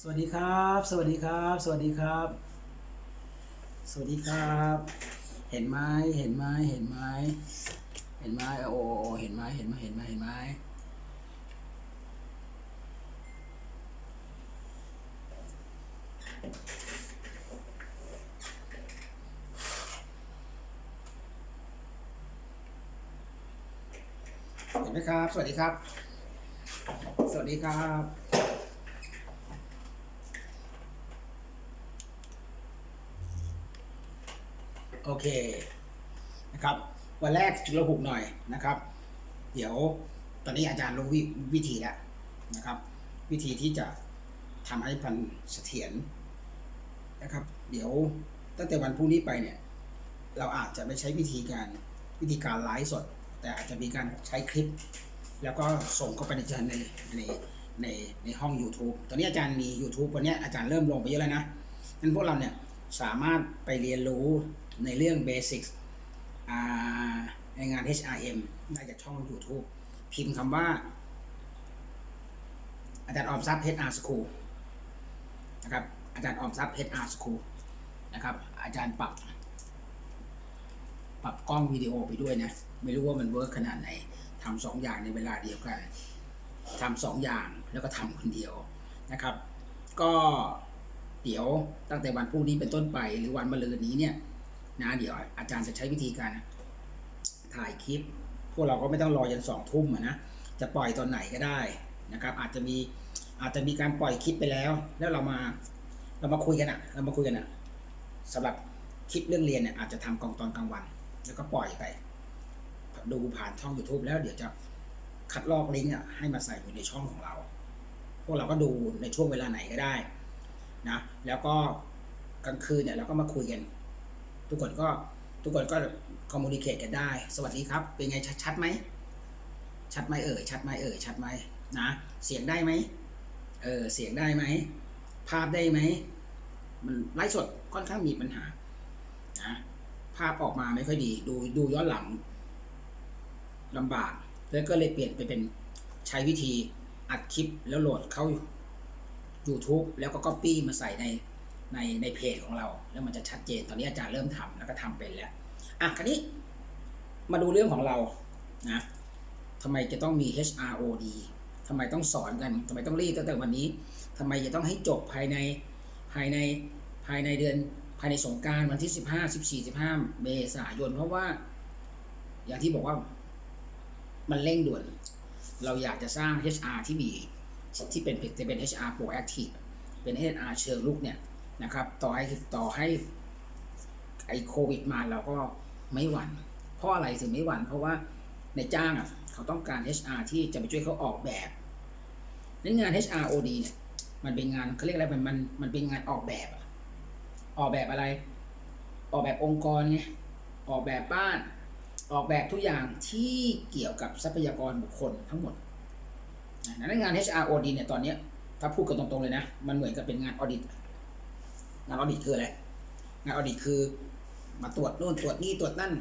สวัสดีครับ สวัสดีครับ สวัสดีครับ สวัสดีครับ เห็นไหมเห็นไหมเห็นไหมเห็นไหมโอ้โอเห็นไหมเห็นไหมเห็นไหมเห็นไหมเห็นไหมครับ สวัสดีครับ สวัสดีครับ โอเคนะครับ วันแรกเราหุกหน่อยนะครับ เดี๋ยวตอนนี้อาจารย์รู้วิวธีแล้วนะครับ วิธีที่จะทำให้พันเสถียรนะครับ เดี๋ยวตั้งแต่วันพรุ่งนี้ไปเนี่ยเราอาจจะไม่ใช้วิธีการวิธีการไลฟ์สด แต่อาจจะมีการใช้คลิป แล้วก็ส่งเข้าไปในในในในในห้อง YouTube ตอนนี้อาจารย์มี YouTube วันนี้อาจารย์เริ่มลงไปเยอะแล้วนะงั้นพวกเราเนี่ยสามารถไปเรียนรู้ ในเรื่อง Basics ในงาน HRM ได้จากช่อง YouTube พิมพ์คำว่า อาจารย์ออมทรัพย์ HR School นะครับอาจารย์ออมทรัพย์ HR School นะครับอาจารย์ปรับ ปรับกล้องวิดีโอไปด้วยนะ ไม่รู้ว่ามันเวิร์กขนาดไหนทำสองอย่างในเวลาเดียวกันทำสองอย่างแล้วก็ทำคนเดียวนะครับ ก็เดี๋ยวตั้งแต่วันพรุ่งนี้เป็นต้นไปหรือวันมะรืนนี้เนี่ย นะเดี๋ยวอาจารย์จะใช้วิธีการถ่ายคลิป พวกเราก็ไม่ต้องรอยันสองทุ่มนะจะปล่อยตอนไหนก็ได้นะครับ อาจจะมีอาจจะมีการปล่อยคลิปไปแล้ว แล้วเรามาเรามาคุยกันอะเรามาคุยกันอะสำหรับคลิปเรื่องเรียนเนี่ยอาจจะทำกองตอนกลางวัน แล้วก็ปล่อยไปดูผ่านช่อง YouTube แล้วเดี๋ยวจะคัดลอกลิงก์อะให้มาใส่อยู่ในช่องของเรา พวกเราก็ดูในช่วงเวลาไหนก็ได้นะแล้วก็กลางคืนเนี่ยเราก็มาคุยกัน ทุกคนก็ทุกคนก็คอมมูนิเคตกันได้ สวัสดีครับ เป็นไงชัดชัดไหม ชัดไหมเอ่ย ชัดไหมเอ่ย ชัดไหมนะ เสียงได้ไหม เออ เสียงได้ไหม ภาพได้ไหม มันไลฟ์สดค่อนข้างมีปัญหา นะ ภาพออกมาไม่ค่อยดี ดูดูย้อนหลังลำบาก แล้วก็เลยเปลี่ยนไปเป็นใช้วิธีอัดคลิปแล้วโหลดเข้า YouTube แล้วก็ Copy มาใส่ใน ในในเพจของเรา แล้วมันจะชัดเจนตอนนี้อาจารย์เริ่มทำแล้วก็ทำเป็นแล้วอะคราวนี้มาดูเรื่องของเรานะทำไมจะต้องมี HROD ทำไมต้องสอนกันทำไมต้องรีบตั้งแต่วันนี้ทำไมจะต้องให้จบภายในภายในภายในเดือนภายในสงการวันที่ 15 14 15 เมษายน เพราะว่า อย่างที่บอกว่ามันเร่งด่วน เราอยากจะสร้าง HR ที่มีที่เป็นจะเป็น HR proactive เป็น HR เชิงลุกเนี่ย นะครับ ต่อให้ต่อให้ไอโควิดมาเราก็ไม่หวั่นเพราะอะไรถึงไม่หวั่นเพราะว่าในจ้างอะเขาต้องการ HR ที่จะไปช่วยเขาออกแบบนั้นงาน HROD เนี่ยมันเป็นงานเขาเรียกอะไรมันมันมันเป็นงานออกแบบอะออกแบบอะไร ออกแบบองค์กรไงออกแบบบ้าน ออกแบบทุกอย่างที่เกี่ยวกับทรัพยากรบุคคลทั้งหมดนะนั้นงาน HROD เนี่ยตอนนี้ถ้าพูดกันตรงๆเลยนะ มันเหมือนกับเป็นงานออดิต งานออดิตคืออะไร งานออดิตคือ มาตรวจโน่นตรวจนี่ตรวจนั่น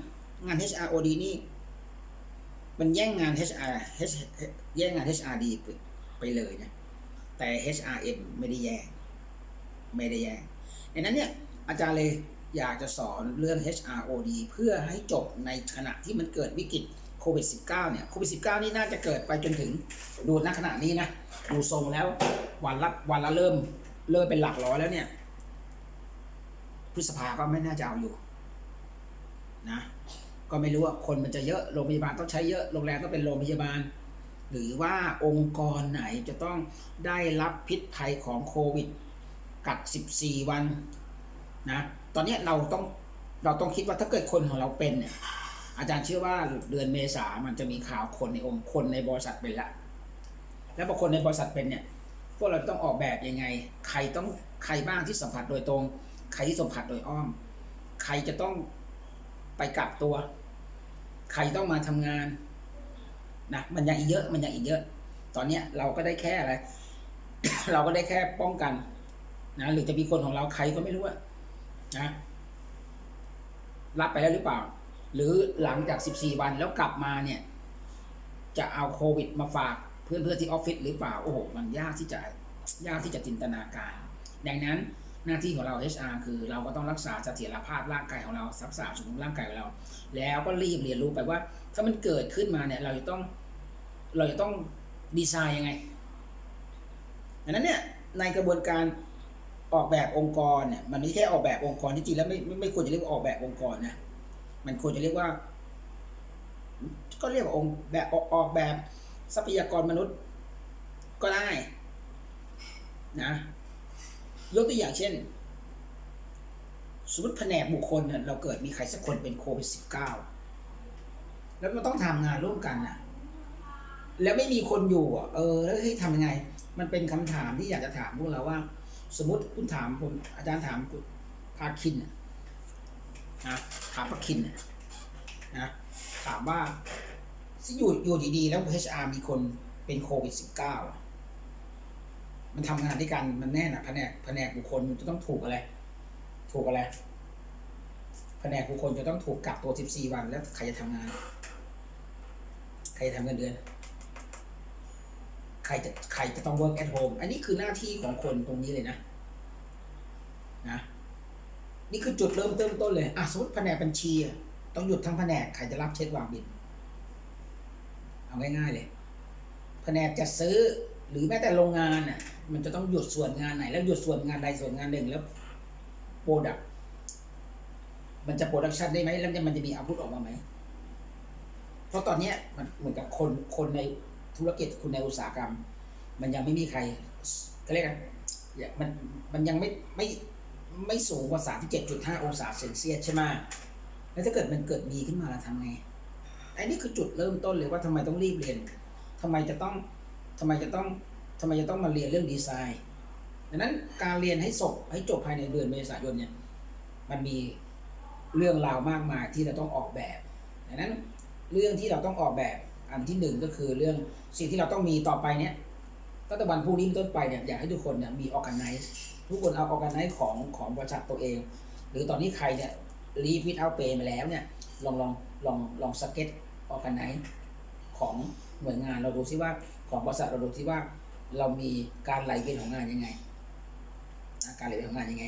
งาน HROD นี่ มันแย่งงาน HR H แย่งงาน HRD ไปไปเลยนะ แต่ HRM ไม่ได้แย่งไม่ได้แย่งดังนั้นเนี่ยอาจารย์เลยอยากจะสอนเรื่อง HROD เพื่อให้จบในขณะที่มันเกิดวิกฤตโควิด -19 เนี่ย โควิด -19 นี่น่าจะเกิดไปจนถึงดูณขณะนี้นะ ดูทรงแล้ววันละวันละเริ่มเริ่มเป็นหลักร้อยแล้วเนี่ย พฤษภาก็ไม่น่าจะเอาอยู่นะก็ไม่รู้ว่าคนมันจะเยอะโรงพยาบาลต้องใช้เยอะโรงแรมต้องเป็นโรงพยาบาล หรือว่าองค์กรไหนจะต้องได้รับพิษภัยของโควิด กัก 14 วันนะตอนนี้เราต้องเราต้องคิดว่าถ้าเกิดคนของเราเป็นเนี่ยอาจารย์เชื่อว่าเดือนเมษามันจะมีข่าวคนในองค์คนในบริษัทเป็นละ แล้วพอคนในบริษัทเป็นเนี่ยพวกเราต้องออกแบบยังไง ใครต้องใครบ้างที่สัมผัสโดยตรง ใครที่สัมผัสโดยอ้อม ใครจะต้องไปกักตัว ใครต้องมาทำงานนะมันยังอีกเยอะมันยังอีกเยอะ ตอนเนี้ยเราก็ได้แค่อะไร เราก็ได้แค่ป้องกันนะหรือจะมีคนของเราใครก็ไม่รู้อะนะรับไปแล้วหรือเปล่า หรือหลังจาก 14 วันแล้วกลับมาเนี่ย จะเอาโควิดมาฝากเพื่อนเพื่อนๆที่ออฟฟิศหรือเปล่า โอ้โห มันยากที่จะยากที่จะจินตนาการ ดังนั้น หน้าที่ของเรา HR คือเราก็ต้องรักษาเสถียรภาพร่างกายของเรารักษาสมดุลร่างกายของเรา แล้วก็รีบเรียนรู้ไปว่า ถ้ามันเกิดขึ้นมาเนี่ย เราจะต้อง เราจะต้องดีไซน์ยังไงดังนั้นเนี่ยในกระบวนการออกแบบองค์กรเนี่ยมันไม่แค่ออกแบบองค์กรที่จริงแล้วไม่ไม่ไม่ควรจะเรียกว่าออกแบบองค์กรนะมันควรจะเรียกว่า ก็เรียกว่าองค์แบบออกออกแบบทรัพยากรมนุษย์ก็ได้นะ ยกตัวอย่างเช่น สมมติแผนกบุคคลเนี่ยเราเกิดมีใครสักคนเป็นโควิดสิบเก้าแล้วมันต้องทำงานร่วมกันน่ะ แล้วไม่มีคนอยู่อะเออ แล้วให้ทำยังไง มันเป็นคำถามที่อยากจะถามพวกเราว่า สมมติคุณถามผมอาจารย์ถามคุณภาคินนะถามภาคินนะถามว่าที่อยู่อยู่ดีๆ แล้ว HR มีคนเป็นโควิดสิบเก้า มันทำงานด้วยกันมันแน่น่ะแผนกแผนกบุคคลมันจะต้องถูกอะไร ถูกอะไรแผนกบุคคลจะต้องถูกกักตัว 14 วันแล้วใครจะทำงาน ใครจะทำเงินเดือน ใครจะใครจะต้อง work at home อันนี้คือหน้าที่ของคนตรงนี้เลยนะ นะนี่คือจุดเริ่มต้นต้นเลยอะสมมติแผนกบัญชีต้องหยุดทั้งแผนกใครจะรับเช็ควางบิน เอาง่ายๆเลย แผนกจะซื้อ หรือแม้แต่โรงงานน่ะ มันจะต้องหยุดส่วนงานไหน แล้วหยุดส่วนงานใดส่วนงานหนึ่งแล้วโปรดักมันจะโปรดักชันได้ไหมแล้วมันจะมีอาวุธออกมาไหม เพราะตอนเนี้ยมันเหมือนกับคนคนในธุรกิจคุณในอุตสาหกรรม มันยังไม่มีใครเขาเรียกอะไรอย่ามันมันยังไม่ไม่ไม่สูงกว่าสามที่เจ็ดจุดห้าองศาเซนเซียสใช่ไหมแล้วถ้าเกิดมันเกิดมีขึ้นมาแล้วทำไงไอ้นี่คือจุดเริ่มต้นเลยว่าทำไมต้องรีบเรียนทำไมจะต้อง ทำไมจะต้องทำไมจะต้องมาเรียนเรื่องดีไซน์ดังนั้นการเรียนให้จบให้จบภายในเดือนเมษายนเนี่ยมันมีเรื่องราวมากมายที่เราต้องออกแบบดังนั้นเรื่องที่เราต้องออกแบบอันที่หนึ่งก็คือเรื่องสิ่งที่เราต้องมีต่อไปเนี่ยตั้งแต่วันพรุ่งนี้เป็นต้นไปเนี่ยอยากให้ทุกคนเนี่ยมี organize ทุกคนเอา organize ของของบริษัทตัวเอง หรือตอนนี้ใครเนี่ย leave without pay มาแล้วเนี่ยลองลองลองลองสเก็ต organize ของหน่วยงานเราดูซิว่า ของบริษัทเราดูซิว่าเรามีการไหลเวียนของงานยังไงนะการไหลเรียนของงานยังไง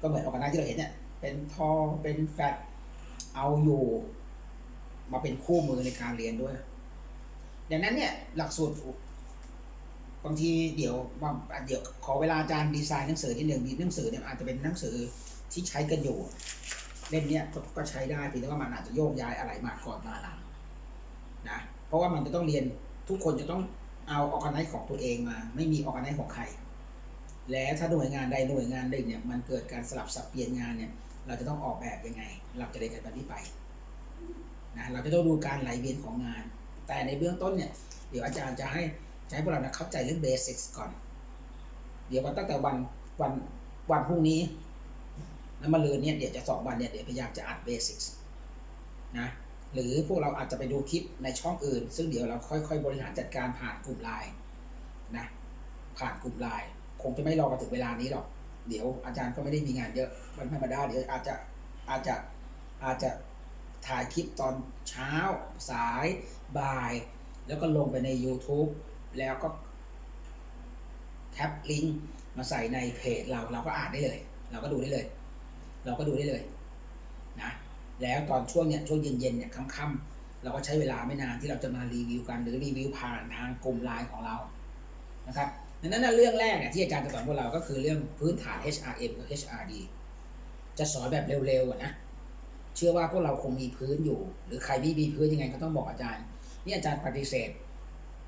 ก็เหมือนออกงานที่เราเห็นเนี่ยเป็นทอเป็นแฟตเอาอยู่ มาเป็นคู่มือในการเรียนด้วยดังนั้นเนี่ยหลักสูตรบางทีเดี๋ยวบางเดี๋ยวขอเวลาอาจารย์ดีไซน์หนังสือที่หนึ่งดีหนังสือเนี่ยอาจจะเป็นหนังสือที่ใช้กันอยู่เล่มเนี้ยก็ก็ใช้ได้เพียงแต่ว่ามันอาจจะโยกย้ายอะไรมาก่อนมาหลังนะเพราะว่ามันจะต้องเรียนทุกคนจะต้อง เอาออกไนของตัวเองมา ไม่มีออกไนของใคร แล้วถ้าหน่วยงานใดหน่วยงานหนึ่งเนี่ยมันเกิดการสลับสับเปลี่ยนงานเนี่ย เราจะต้องออกแบบยังไง เราจะเรียนกันแบบนี้ไปนะเราจะต้องดูการไหลเวียนของงาน แต่ในเบื้องต้นเนี่ยเดี๋ยวอาจารย์จะให้ให้พวกเรานะเข้าใจเรื่องเบสิกก่อน เดี๋ยววันตั้งแต่วันวันวันพรุ่งนี้แล้วมาเลืนเนี่ยเดี๋ยวจะสองวันเนี่ยเดี๋ยวพยายามจะอัดเบสิกนะ หรือพวกเราอาจจะไปดูคลิปในช่องอื่น ซึ่งเดี๋ยวเราค่อย ๆ บริหารจัดการผ่านกลุ่มไลน์นะผ่านกลุ่มไลน์คงจะไม่รอมาถึงเวลานี้หรอก เดี๋ยวอาจารย์ก็ไม่ได้มีงานเยอะวันธรรมดาเดี๋ยวอาจจะอาจจะอาจจะถ่ายคลิปตอนเช้าสายบ่าย แล้วก็ลงไปใน YouTube แล้วก็แคปลิงก์มาใส่ในเพจเราเราก็อ่านได้เลย เราก็ดูได้เลย เราก็ดูได้เลย แล้วตอนช่วงเนี้ยช่วงเย็นๆเนี่ยค่ำๆเราก็ใช้เวลาไม่นานที่เราจะมารีวิวกันหรือรีวิวผ่านทางกลุ่มไลน์ของเรานะครับดังนั้นนะเรื่องแรกเนี่ยที่อาจารย์จะสอนพวกเราก็คือเรื่องพื้นฐาน HRM กับ HRD จะสอนแบบเร็วๆนะเชื่อว่าพวกเราคงมีพื้นอยู่ หรือใครไม่มีพื้นยังไงก็ต้องบอกอาจารย์นี่อาจารย์ปฏิเสธ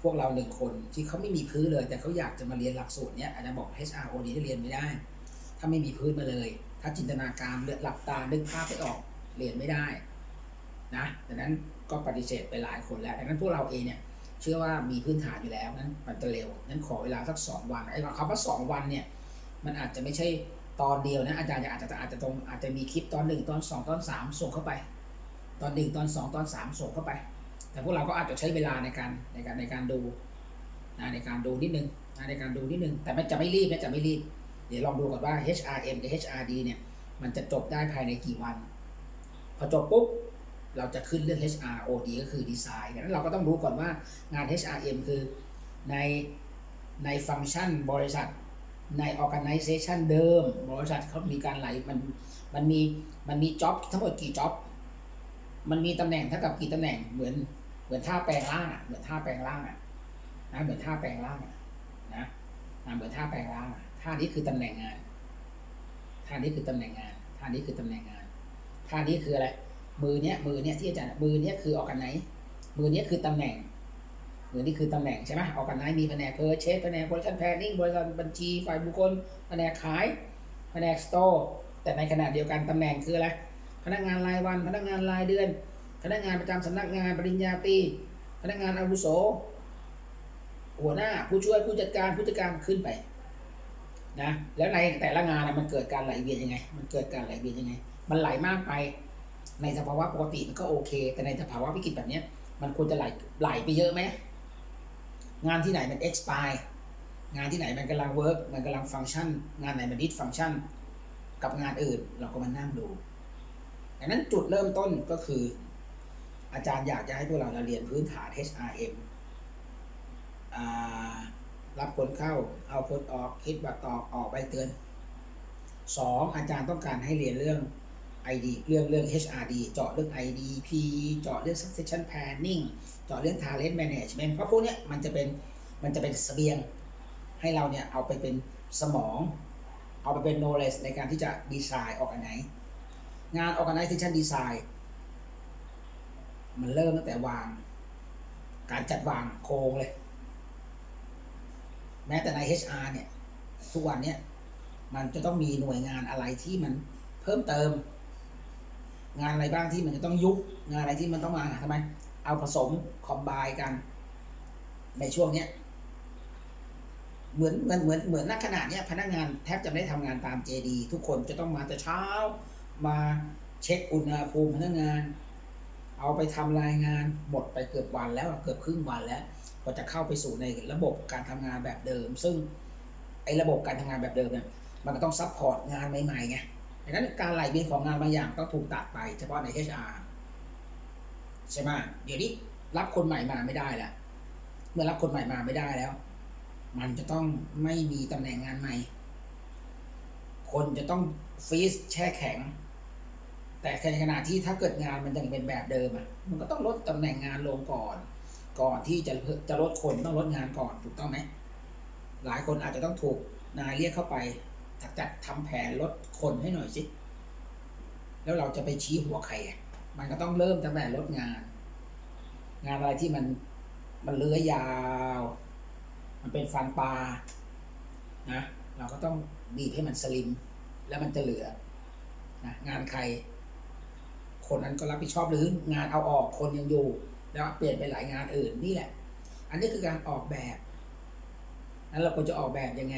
พวกเราหนึ่งคนที่เขาไม่มีพื้นเลย แต่เขาอยากจะมาเรียนหลักสูตรเนี้ยอาจารย์บอก HROD ที่เรียนไม่ได้ ถ้าไม่มีพื้นมาเลย ถ้าจินตนาการเลือหลับตานึกภาพไม่ออก เรียนไม่ได้นะดังนั้นก็ปฏิเสธไปหลายคนแล้วดังนั้นพวกเราเองเนี่ยเชื่อว่ามีพื้นฐานอยู่แล้วนั้นมันจะเร็วนั้นขอเวลาสักสองวันไอ้คำว่าสองวันเนี่ยมันอาจจะไม่ใช่ตอนเดียวนะอาจารย์อาจจะอาจจะตรงอาจจะมีคลิปตอนหนึ่งตอนสองตอนสามส่งเข้าไป ตอนหนึ่งตอนสองตอนสามส่งเข้าไป แต่พวกเราก็อาจจะใช้เวลาในการในการในการดูนะในการดูนิดนึงนะในการดูนิดนึง แต่ไม่จะไม่รีบนะจะไม่รีบ เดี๋ยวลองดูก่อนว่า HRM กับ HRD เนี่ยมันจะจบได้ภายในกี่วัน พอจบปุ๊บเราจะขึ้นเรื่อง HROD ก็คือดีไซน์ดังนั้นเราก็ต้องรู้ก่อนว่างาน HRM คือในในฟังก์ชันบริษัทใน organization เดิม บริษัทเขามีการไหลมันมันมีมันมีจ็อบทั้งหมดกี่จ็อบมันมีตำแหน่งเท่ากับกี่ตำแหน่งเหมือนเหมือนท่าแปลงร่างอะเหมือนท่าแปลงร่างอะนะเหมือนท่าแปลงร่างอะนะนะเหมือนท่าแปลงร่างอะท่านี้คือตำแหน่งงานท่านี้คือตำแหน่งงานท่านี้คือตำแหน่งงาน ท่านี้คืออะไร มือเนี้ยมือเนี้ยที่อาจารย์มือเนี้ยคือออกกันไหน มือเนี้ยคือตำแหน่ง มือนี่คือตำแหน่งใช่ไหมออกกันไหนมีแผนกเพอร์เชสแผนกโปรดักชั่นแพลนิ่งบริษัทบัญชีฝ่ายบุคคลแผนกขายแผนกสโตร์แต่ในขณะเดียวกันตำแหน่งคืออะไรพนักงานรายวันพนักงานรายเดือน พนักงานประจำสำนักงานปริญญาตรีพนักงานอาวุโส หัวหน้าผู้ช่วยผู้จัดการผู้จัดการขึ้นไปนะแล้วในแต่ละงานมันเกิดการไหลเวียนยังไง มันเกิดการไหลเวียนยังไง มันไหลมากไป ในสภาวะปกติมันก็โอเค แต่ในสภาวะวิกฤตแบบเนี้ยมันควรจะไหลไหลไปเยอะไหมงานที่ไหนมัน expire งานที่ไหนมันกำลัง work มันกำลังฟังก์ชัน งานไหนมัน dis function กับงานอื่นเราก็มานั่งดูดังนั้นจุดเริ่มต้นก็คือ อาจารย์อยากจะให้พวกเราเรียนพื้นฐาน HRM อ่ารับคนเข้า เอาคนออก คิดบัตรตอกออกใบเตือนสองอาจารย์ต้องการให้เรียนเรื่อง ID เรื่องเรื่อง HRD เจาะเรื่อง IDP เจาะเรื่อง succession planning เจาะเรื่อง talent management เพราะพวกเนี้ยมันจะเป็นมันจะเป็นเสบียง ให้เราเนี่ยเอาไปเป็นสมอง เอาไปเป็น knowledge ในการที่จะดีไซน์ออกอนไหนงาน organization design มันเริ่มตั้งแต่วาง การจัดวางโครงเลย แม้แต่ใน HR เนี่ย ทุกวันเนี่ยมันจะต้องมีหน่วยงานอะไรที่มันเพิ่มเติม งานอะไรบ้างที่มันจะต้องยุบงานอะไรที่มันต้องมาทำไมเอาผสมคอมไบกัน ในช่วงเนี้ยเหมือนเหมือนเหมือนเหมือนนักขนาดเนี้ยพนักงานแทบจะไม่ได้ทำงานตาม JD ทุกคนจะต้องมาแต่เช้า มาเช็คอุณหภูมิพนักงาน เอาไปทำรายงานหมดไปเกือบวันแล้วเกือบครึ่งวันแล้วก็จะเข้าไปสู่ในระบบการทำงานแบบเดิม ซึ่งไอ้ระบบการทำงานแบบเดิมเนี่ยมันก็ต้องซัพพอร์ตงานใหม่ๆไง ดังนั้นการไหลเวียนของงานบางอย่างต้องถูกตัดไปเฉพาะใน HR ใช่ไหมเดี๋ยวนี้รับคนใหม่มาไม่ได้แล้วเมื่อรับคนใหม่มาไม่ได้แล้ว มันจะต้องไม่มีตำแหน่งงานใหม่ คนจะต้องฟรีซแช่แข็ง แต่ในขณะที่ถ้าเกิดงานมันยังเป็นแบบเดิมอะมันก็ต้องลดตำแหน่งงานลงก่อน ก่อนที่จะจะลดคนต้องลดงานก่อนถูกต้องไหมหลายคนอาจจะต้องถูกนายเรียกเข้าไป จัดจัดทำแผนลดคนให้หน่อยสิ แล้วเราจะไปชี้หัวใครอะ มันก็ต้องเริ่มตั้งแต่ลดงาน งานอะไรที่มันมันเลื้อยยาว มันเป็นฟันปลา นะ เราก็ต้องบีบให้มันสลิม แล้วมันจะเหลือนะงานใคร คนนั้นก็รับผิดชอบหรืองานเอาออกคนยังอยู่ แล้วเปลี่ยนไปหลายงานอื่นนี่แหละ อันนี้คือการออกแบบนั้นเราควรจะออกแบบยังไง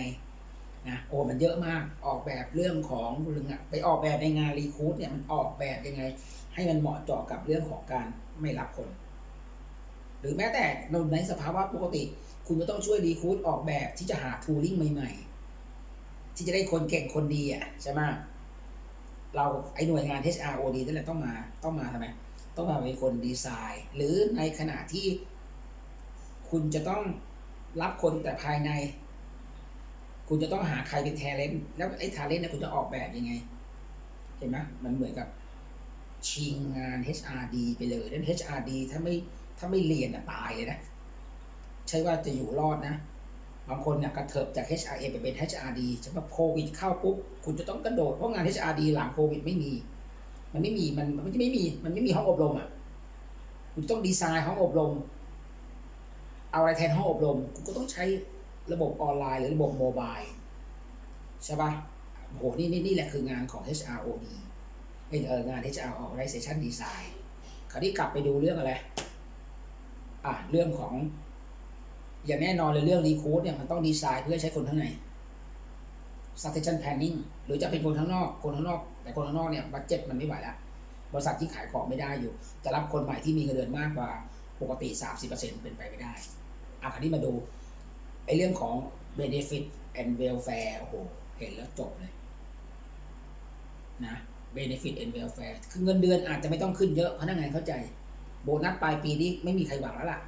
นะโอ้มันเยอะมากออกแบบเรื่องของเรื่องอะไปออกแบบในงานรีคูดเนี่ยมันออกแบบยังไง ให้มันเหมาะเจาะกับเรื่องของการไม่รับคน หรือแม้แต่ในสภาวะปกติ คุณก็ต้องช่วยรีคูดออกแบบที่จะหาทูริงใหม่ๆ ที่จะได้คนเก่งคนดีอะใช่ไหมเราไอหน่วยงาน HROD นั่นแหละต้องมาต้องมาทำไมต้องมาเป็นคนดีไซน์ หรือในขณะที่คุณจะต้องรับคนแต่ภายใน คุณจะต้องหาใครเป็นแทเลนแล้วไอ้ทาเลนเนี่ยคุณจะออกแบบยังไง เห็นไหมมันเหมือนกับชิงงาน HRD ไปเลยแล้ว HRD ถ้าไม่ถ้าไม่เรียนอะตายเลยนะ ใช่ว่าจะอยู่รอดนะ บางคนเนี่ยกระเถิบจาก HRM ไปเป็น HRD ใช่ปะโควิดเข้าปุ๊บ คุณจะต้องกระโดด เพราะงาน HRD หลังโควิดไม่มี มันไม่มี มันมันไม่ไม่มี มันไม่มีห้องอบรมอะคุณต้องดีไซน์ห้องอบรม เอาอะไรแทนห้องอบรม คุณก็ต้องใช้ ระบบออนไลน์หรือระบบโมบายใช่ปะโหนี่นี่นี่แหละคืองานของ HROD เป็นเอองาน HR Organization Design คราวนี้กลับไปดูเรื่องอะไร อะเรื่องของ อย่างแน่นอนเลยเรื่องรีคูดเนี่ยมันต้องดีไซน์เพื่อใช้คนข้างใน succession planning หรือจะเป็นคนข้างนอก คนข้างนอก แต่คนข้างนอกเนี่ยบัตเจ็ตมันไม่ไหวแล้วบริษัทที่ขายของไม่ได้อยู่ จะรับคนใหม่ที่มีเงินเดือนมากกว่าปกติ 30%เป็นไปไม่ได้อะคราวนี้มาดู ไอ้เรื่องของ benefit and welfare โอ้โหเห็นแล้วจบเลยนะ benefit and welfare คือเงินเดือนอาจจะไม่ต้องขึ้นเยอะพนักงานเข้าใจ โบนัสปลายปีนี้ไม่มีใครหวังแล้วล่ะ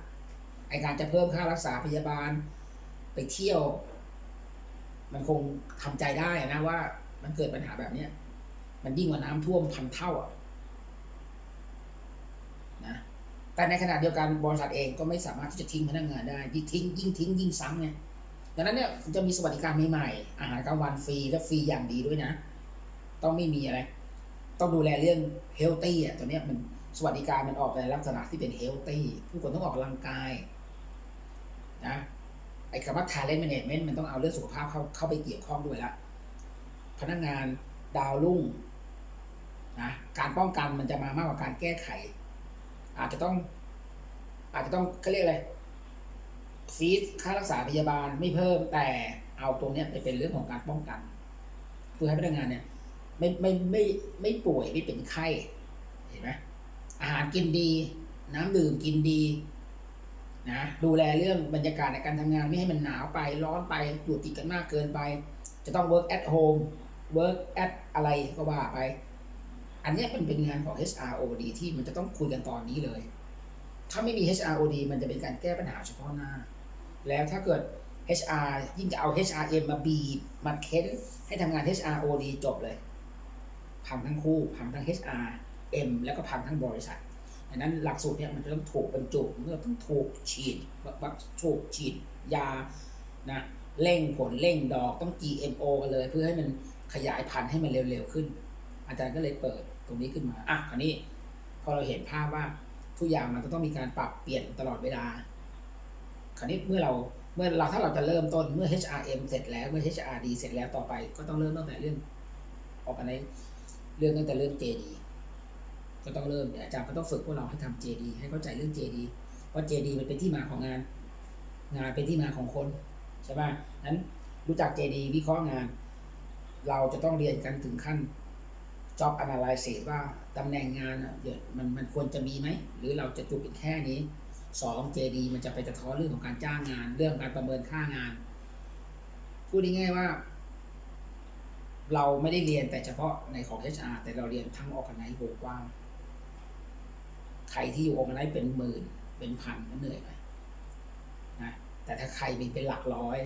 ไอการจะเพิ่มค่ารักษาพยาบาล ไปเที่ยว มันคงทำใจได้นะว่ามันเกิดปัญหาแบบเนี้ย มันยิ่งกว่าน้ำท่วมพันเท่าอะ แต่ในขณะเดียวกันบริษัทเองก็ไม่สามารถที่จะทิ้งพนักงานได้ยิ่งทิ้งยิ่งทิ้งยิ่งซ้ำไงดังนั้นเนี่ยจะมีสวัสดิการใหม่ๆอาหารกลางวันฟรีและฟรีอย่างดีด้วยนะ ต้องไม่มีอะไร ต้องดูแลเรื่องเฮลตี้อะตัวเนี้ยมันสวัสดิการมันออกในลักษณะที่เป็นเฮลตี้ผู้คนต้องออกกำลังกายนะไอ้คำว่า talent management มันต้องเอาเรื่องสุขภาพเข้าเข้าไปเกี่ยวข้องด้วยละพนักงานดาวรุ่งนะการป้องกันมันจะมามากกว่าการแก้ไข อาจจะต้อง อาจจะต้องเขาเรียกอะไรฟีดค่ารักษาพยาบาลไม่เพิ่มแต่เอาตรงเนี้ยไปเป็นเรื่องของการป้องกันเพื่อให้พนักงานเนี่ย ไม่ไม่ไม่ไม่ป่วยไม่เป็นไข้เห็นไหมอาหารกินดี น้ำดื่มกินดีนะดูแลเรื่องบรรยากาศในการทำงานไม่ให้มันหนาวไปร้อนไปอยู่ติดกันมากเกินไป จะต้อง work at home work at อะไรก็ว่าไป อันนี้ยมันเป็นงานของ HROD ที่มันจะต้องคุยกันตอนนี้เลย ถ้าไม่มี HROD มันจะเป็นการแก้ปัญหาเฉพาะหน้า แล้วถ้าเกิด HR ยิ่งจะเอา HRM มาบีบมาเค้นให้ทำงาน HROD จบเลยพังทั้งคู่พังทั้ง HR M แล้วก็พังทั้งบริษัทดังนั้นหลักสูตรเนี่ยมันจะต้องถูกบรรจุมันจะต้องถูกฉีดวัคถูกฉีดยานะเร่งผลเร่งดอกต้อง GMO กันเลย เพื่อให้มันขยายพันธุ์ให้มันเร็วๆขึ้น อาจารย์ก็เลยเปิดตรงนี้ขึ้นมาอะคราวนี้ พอเราเห็นภาพว่าทุกอย่างมันจะต้องมีการปรับเปลี่ยนตลอดเวลา คราวนี้เมื่อเราเมื่อเราถ้าเราจะเริ่มต้นเมื่อ HRM เสร็จแล้วเมื่อ HRD เสร็จแล้วต่อไป ก็ต้องเริ่มตั้งแต่เรื่องออกกันในเรื่องตั้งแต่เรื่อง JD ก็ต้องเริ่มเดี๋ยวอาจารย์ก็ต้องฝึกพวกเราให้ทำ JD ให้เข้าใจเรื่อง JD เพราะ JD มันเป็นที่มาของงาน งานเป็นที่มาของคนใช่ไหมนั้นรู้จัก JD วิเคราะห์งาน เราจะต้องเรียนกันถึงขั้น job analysis ว่าตำแหน่งงานเดี๋ยวมันมันควรจะมีไหม หรือเราจะจุเป็นแค่นี้สอง JD มันจะไปสะท้อนเรื่องของการจ้างงาน เรื่องการประเมินค่างาน พูดง่ายๆว่า เราไม่ได้เรียนแต่เฉพาะในของ HR แต่เราเรียนทั้งออกกันไนโวกว้างใครที่อยู่ออกกันไนเป็นหมื่น เป็นพันก็เหนื่อยหน่อยนะแต่ถ้าใครมีเป็นหลักร้อย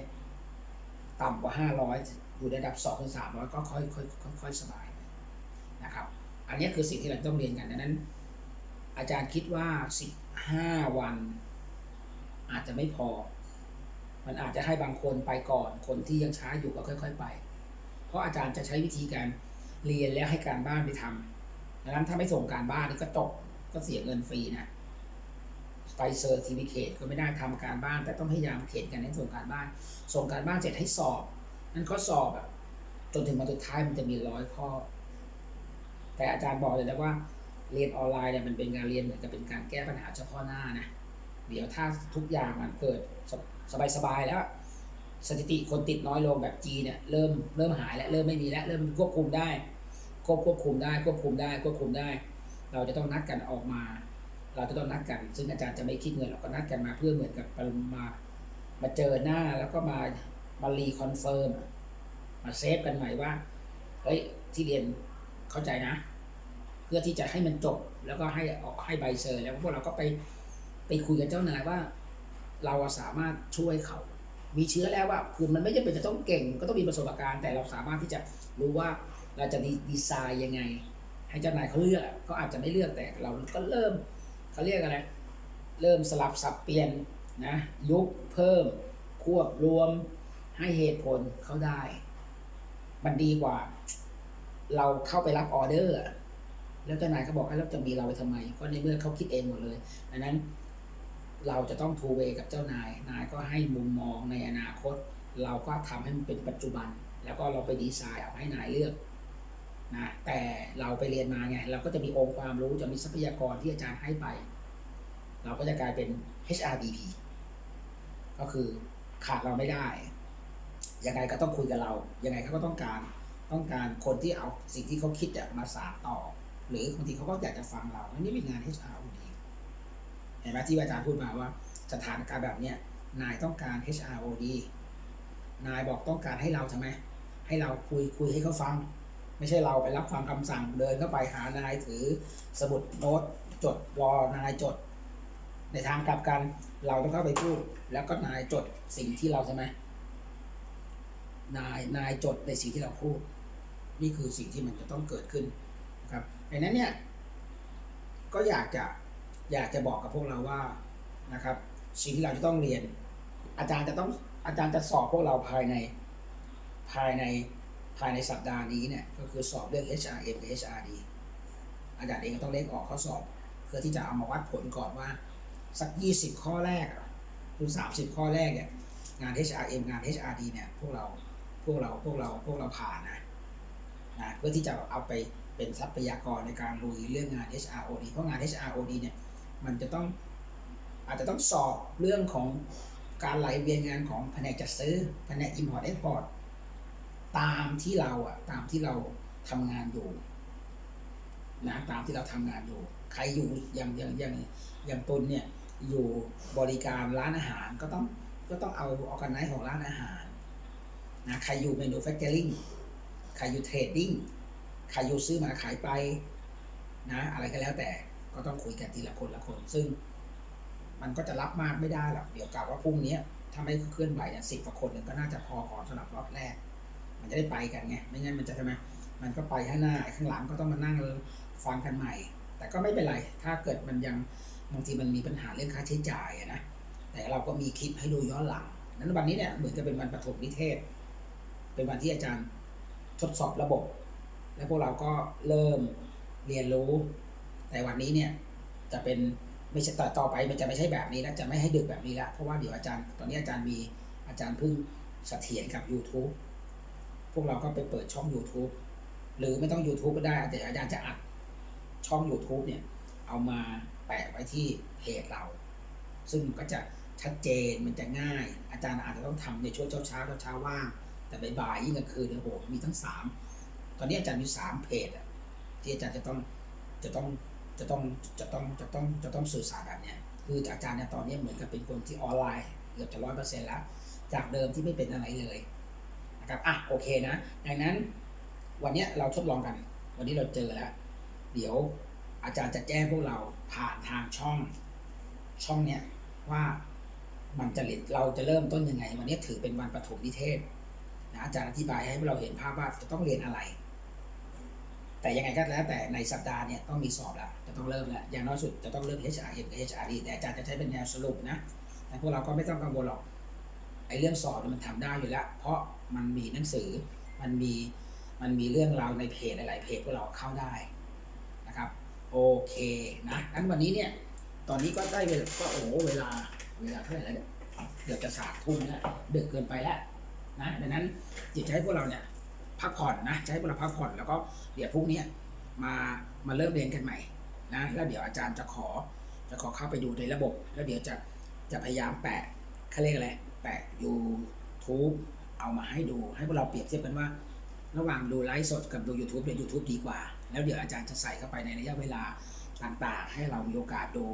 ต่ำกว่าห้าร้อยอยู่ในระดับสองถึงสามร้อยก็ค่อยค่อยค่อยสบาย นะครับ อันนี้คือสิ่งที่เราต้องเรียนกันดังนั้น อาจารย์คิดว่าสิบห้าวัน อาจจะไม่พอ มันอาจจะให้บางคนไปก่อน คนที่ยังช้าอยู่ก็ค่อย ๆ ไป เพราะอาจารย์จะใช้วิธีการเรียนแล้วให้การบ้านไปทำดังนั้นถ้าไม่ส่งการบ้านนี่ก็ตกก็เสียเงินฟรีนะไปเซอร์ติฟิเคตก็ไม่ได้ทำการบ้าน แต่ต้องพยายามเขียนกันให้ส่งการบ้าน ส่งการบ้านเสร็จให้สอบ นั้นข้อสอบอะจนถึงวันสุดท้ายมันจะมีร้อยข้อ แต่อาจารย์บอกเลยนะว่าเรียนออนไลน์เนี่ยมันเป็นการเรียนเหมือนกับเป็นการแก้ปัญหาเฉพาะหน้านะเดี๋ยวถ้าทุกอย่างมันเกิดสบายๆแล้ว สถิติคนติดน้อยลงแบบจีเนี่ยเริ่มเริ่มหายแล้วเริ่มไม่มีแล้วเริ่มควบคุมได้ควบควบคุมได้ควบคุมได้ควบคุมได้ เราจะต้องนัดกันออกมา เราจะต้องนัดกัน ซึ่งอาจารย์จะไม่คิดเงินเราก็นัดกันมาเพื่อเหมือนกับมามาเจอหน้าแล้วก็มามารีคอนเฟิร์มมาเซฟกันใหม่ว่าเฮ้ยที่เรียน เข้าใจนะ เพื่อที่จะให้มันจบ แล้วก็ให้ออกให้ใบเซอร์ แล้วพวกเราก็ไปไปคุยกับเจ้านายว่า เราสามารถช่วยเขา มีเชื้อแล้วว่าคือมันไม่จำเป็นจะต้องเก่ง ก็ต้องมีประสบการณ์แต่เราสามารถที่จะรู้ว่าเราจะดีไซน์ยังไง ให้เจ้านายเขาเลือกเขาอาจจะไม่เลือกแต่เราก็เริ่มเขาเรียกอะไรเริ่มสลับสับเปลี่ยนนะยุบเพิ่ม ควบรวมให้เหตุผลเขาได้ มันดีกว่า เราเข้าไปรับออเดอร์ แล้วเจ้านายเขาบอกให้เราจะมีเราไปทำไม เพราะในเมื่อเขาคิดเองหมดเลยดังนั้นเราจะต้องทูเวกับเจ้านาย นายก็ให้มุมมองในอนาคต เราก็ทำให้มันเป็นปัจจุบัน แล้วก็เราไปดีไซน์เอาให้นายเลือกนะแต่เราไปเรียนมาไง เราก็จะมีองค์ความรู้จะมีทรัพยากรที่อาจารย์ให้ไป เราก็จะกลายเป็น HRBP ก็คือขาดเราไม่ได้ ยังไงก็ต้องคุยกับเรา ยังไงเขาก็ต้องการ ต้องการคนที่เอาสิ่งที่เขาคิดมาสานต่อ หรือบางทีเขาก็อยากจะฟังเราอันนี้เป็นงาน HROD เห็นไหมที่อาจารย์พูดมาว่าสถานการณ์แบบเนี้ยนายต้องการ HROD นายบอกต้องการให้เราทำไมให้เราคุยคุยให้เขาฟัง ไม่ใช่เราไปรับฟังคำสั่งเดินเข้าไปหานายถือสมุดโน้ตจดรอนายจด ในทางกลับกันเราต้องเข้าไปพูด แล้วก็นายจดสิ่งที่เราใช่ไหมนายนายจดในสิ่งที่เราพูด นี่คือสิ่งที่มันจะต้องเกิดขึ้นนะครับดังนั้นเนี่ยก็อยากจะอยากจะบอกกับพวกเราว่านะครับสิ่งที่เราจะต้องเรียน อาจารย์จะต้องอาจารย์จะสอบพวกเราภายในภายในภายในสัปดาห์นี้เนี่ยก็คือสอบเรื่อง HRM กับ HRD อาจารย์เองก็ต้องเล่นออกข้อสอบ เพื่อที่จะเอามาวัดผลก่อนว่า สัก 20 ข้อแรกหรือ30 ข้อแรกเนี่ยงาน HRM งาน HRD เนี่ยพวกเราพวกเราพวกเราพวกเราผ่านนะ นะเพื่อที่จะเอาไปเป็นทรัพยากรในการลุยเรื่องงาน HROD เพราะงาน HROD เนี่ยมันจะต้องอาจจะต้องสอบเรื่องของการไหลเวียนงานของแผนกจัดซื้อแผนก Import Export ตามที่เราอะตามที่เราทำงานอยู่นะตามที่เราทำงานอยู่ ใครอยู่อย่างอย่างอย่างอย่างตุนเนี่ยอยู่บริการร้านอาหารก็ต้องก็ต้องเอาออกันไนของร้านอาหารนะใครอยู่ manufacturing ใครอยู่ trading ใครอยู่ซื้อมาขายไปนะอะไรก็แล้วแต่ก็ต้องคุยกันทีละคนละคน ซึ่ง มันก็จะรับมากไม่ได้หรอกเดี๋ยวกล่าวว่าพรุ่งนี้ถ้าไม่เคลื่อนไหวเนี่ยสิบกว่าคนเนี่ยก็น่าจะพอก่อนสำหรับรอบแรก มันจะได้ไปกันไงไม่งั้นมันจะทำไมมันก็ไปข้างหน้าข้างหลังก็ต้องมานั่งฟังกันใหม่ แต่ก็ไม่เป็นไรถ้าเกิดมันยังบางทีมันมีปัญหาเรื่องค่าใช้จ่ายนะแต่เราก็มีคลิปให้ดูย้อนหลัง นั้นวันนี้เนี่ยเหมือนจะเป็นวันปฐมนิเทศ เป็นวันที่อาจารย์ ทดสอบระบบ แล้วพวกเราก็เริ่มเรียนรู้ แต่วันนี้เนี่ยจะเป็นไม่ใช่ต่อต่อไปมันจะไม่ใช่แบบนี้แล้วจะไม่ให้ดึกแบบนี้ละเพราะว่าเดี๋ยวอาจารย์ตอนนี้อาจารย์มีอาจารย์เพิ่งเสถียรกับ YouTube พวกเราก็ไปเปิดช่อง YouTube หรือไม่ต้อง YouTube ก็ได้แต่อาจารย์จะอัดช่อง YouTube เนี่ยเอามาแปะไว้ที่เพจเรา ซึ่งก็จะชัดเจนมันจะง่าย อาจารย์อาจจะต้องทำในช่วงเช้าเช้าเช้าว่าง แต่บ่ายๆยิ่งกลางคืนเนี่ยโอ้โหมีทั้งสามตอนนี้อาจารย์มีสามเพจอะที่อาจารย์จะต้องจะต้องจะต้องจะต้องจะต้องจะต้องสื่อสารแบบเนี้ยคืออาจารย์เนี่ยตอนนี้เหมือนกับเป็นคนที่ออนไลน์เกือบจะร้อยเปอร์เซ็นต์แล้ว จากเดิมที่ไม่เป็นอะไรเลยนะครับอะโอเคนะดังนั้นวันนี้เราทดลองกัน วันนี้เราเจอแล้ว เดี๋ยวอาจารย์จะแจ้งพวกเราผ่านทางช่องช่องเนี้ยว่ามันจะเรียนเราจะเริ่มต้นยังไง วันนี้ถือเป็นวันปฐมนิเทศ นะอาจารย์อธิบายให้เราเห็นภาพว่าจะต้องเรียนอะไร แต่ยังไงก็แล้วแต่ในสัปดาห์เนี่ยต้องมีสอบแล้วจะต้องเริ่มแล้วอย่างน้อยสุดจะต้องเริ่ม HRM กับ HRD แต่อาจารย์จะใช้เป็นแนวสรุปนะแต่พวกเราก็ไม่ต้องกังวลหรอกไอ้เรื่องสอบมันทำได้อยู่แล้ว เพราะมันมีหนังสือมันมีมันมีเรื่องราวในเพจหลาย ๆ เพจพวกเราเข้าได้นะครับโอเคนะงั้นวันนี้เนี่ยตอนนี้ก็ได้เวลาก็โอ้เวลาเวลาเท่าไหร่แล้วเนี่ยเกือบจะสามทุ่มแล้วดึกเกินไปแล้ว นะดังนั้นอยากจะให้พวกเราเนี่ยพักผ่อนนะจะให้พวกเราพักผ่อนแล้วก็เดี๋ยวพรุ่งนี้มามาเริ่มเรียนกันใหม่นะแล้วเดี๋ยวอาจารย์จะขอจะขอเข้าไปดูในระบบ แล้วเดี๋ยวจะจะพยายามแปะเขาเรียกอะไรแปะ YouTube เอามาให้ดูให้พวกเราเปรียบเทียบกันว่า ระหว่างดูไลฟ์สดกับดู YouTube เนี่ย YouTube ดีกว่า แล้วเดี๋ยวอาจารย์จะใส่เข้าไปในระยะเวลาต่างๆ ให้เรามีโอกาสดู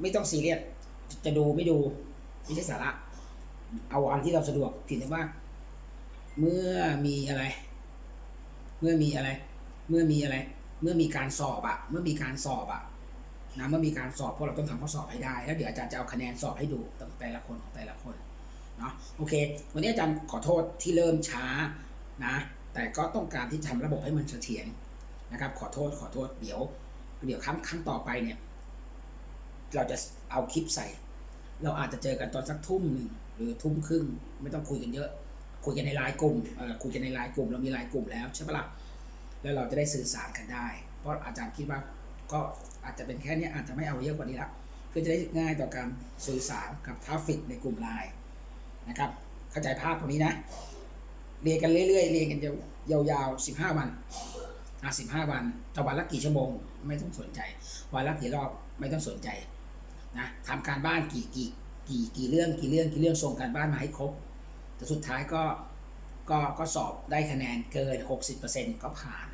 ไม่ต้องซีเรียสจะดูไม่ดูไม่ใช่สาระ เอาอันที่เราสะดวกถึงแต่ว่า เมื่อมีอะไร เมื่อมีอะไร เมื่อมีอะไร เมื่อมีการสอบอะเมื่อมีการสอบอะนะเมื่อมีการสอบพวกเราต้องทำข้อสอบให้ได้ แล้วเดี๋ยวอาจารย์จะเอาคะแนนสอบให้ดูแต่ละคนของแต่ละคนเนาะโอเค วันนี้อาจารย์ขอโทษที่เริ่มช้านะ แต่ก็ต้องการที่ทำระบบให้มันเสถียรนะครับ ขอโทษขอโทษเดี๋ยวเดี๋ยวครั้งครั้งต่อไปเนี่ย เราจะเอาคลิปใส่ เราอาจจะเจอกันตอนสักทุ่มหนึ่ง หรือทุ่มครึ่งไม่ต้องคุยกันเยอะ คุยกันในไลน์กลุ่มคุยกันในไลน์กลุ่มเรามีไลน์กลุ่มแล้วใช่ปะล่ะแล้วเราจะได้สื่อสารกันได้ เพราะอาจารย์คิดว่าก็อาจจะเป็นแค่นี้อาจจะไม่เอาเยอะกว่านี้ละเพื่อจะได้ง่ายต่อการสื่อสารกับทราฟิกในกลุ่มไลน์นะครับเข้าใจภาพตรงนี้นะ เรียนกันเรื่อยๆเรียนกันยาวๆ15 วันอะ15วันต่อวันละกี่ชั่วโมงไม่ต้องสนใจ วันละกี่รอบไม่ต้องสนใจนะทำการบ้านกี่กี่ กี่กี่เรื่องกี่เรื่องกี่เรื่องส่งการบ้านมาให้ครบ แต่สุดท้ายก็ก็ก็สอบได้คะแนนเกิน 60%ก็ผ่าน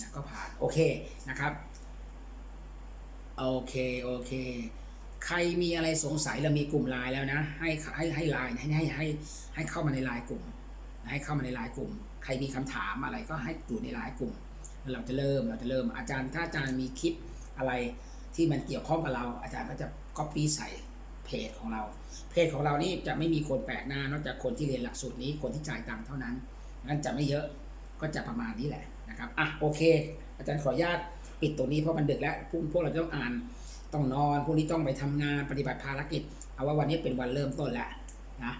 นะก็ผ่าน โอเคนะครับโอเคโอเค ใครมีอะไรสงสัยเรามีกลุ่มไลน์แล้วนะ ให้ให้ให้ไลน์ให้ให้ให้ให้เข้ามาในไลน์กลุ่มให้เข้ามาในไลน์กลุ่ม ใครมีคำถามอะไรก็ให้อยู่ในไลน์กลุ่ม เราจะเริ่มเราจะเริ่มอาจารย์ถ้าอาจารย์มีคลิปอะไรที่มันเกี่ยวข้องกับเรา อาจารย์ก็จะก๊อปปี้ใส่ เพจของเรา เพจของเรานี่จะไม่มีคนแปลกหน้านอกจากคนที่เรียนหลักสูตรนี้คนที่จ่ายตังค์เท่านั้นงั้นจะไม่เยอะก็จะประมาณนี้แหละนะครับอะโอเค อาจารย์ขออนุญาตปิดตัวนี้เพราะมันดึกแล้วพวกพวกเราต้องอ่านต้องนอนพวกนี้ต้องไปทำงานปฏิบัติภารกิจ เอาว่าวันนี้เป็นวันเริ่มต้นแหล้วนะ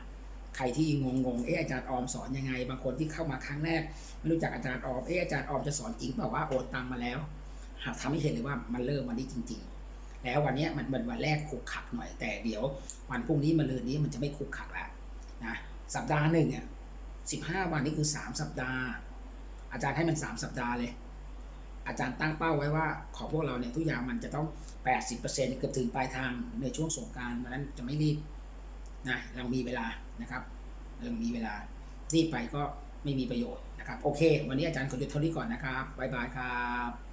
ใครที่งงงๆเอ๊ะอาจารย์ออมสอนยังไง บางคนที่เข้ามาครั้งแรก ไม่รู้จักอาจารย์ออมเอ๊ะอาจารย์ออมจะสอนจริงเปล่าว่าโอนตังมาแล้วหากทำให้เห็นเลยว่ามันเริ่มวันนี้จริง ๆ แล้ววันนี้มันเป็นวันแรกขุกขักหน่อยแต่เดี๋ยว วันพรุ่งนี้มาลืนนี้มันจะไม่ขุกขักแล้วนะสัปดาห์หนึ่งเนี่ยสิบห้าวันนี่คือสามสัปดาห์ อาจารย์ให้มันสามสัปดาห์เลย อาจารย์ตั้งเป้าไว้ว่าของพวกเราเนี่ยทุกอย่างมันจะต้องแปดสิบเปอร์เซ็นต์เกือบถึงปลายทางในช่วงสงกรารนั้นจะไม่รีบนะเรามีเวลานะครับเรามีเวลารีบไปก็ไม่มีประโยชน์นะครับ โอเค วันนี้อาจารย์ขอหยุดเท่านี้ก่อนนะครับบ๊ายบายครับ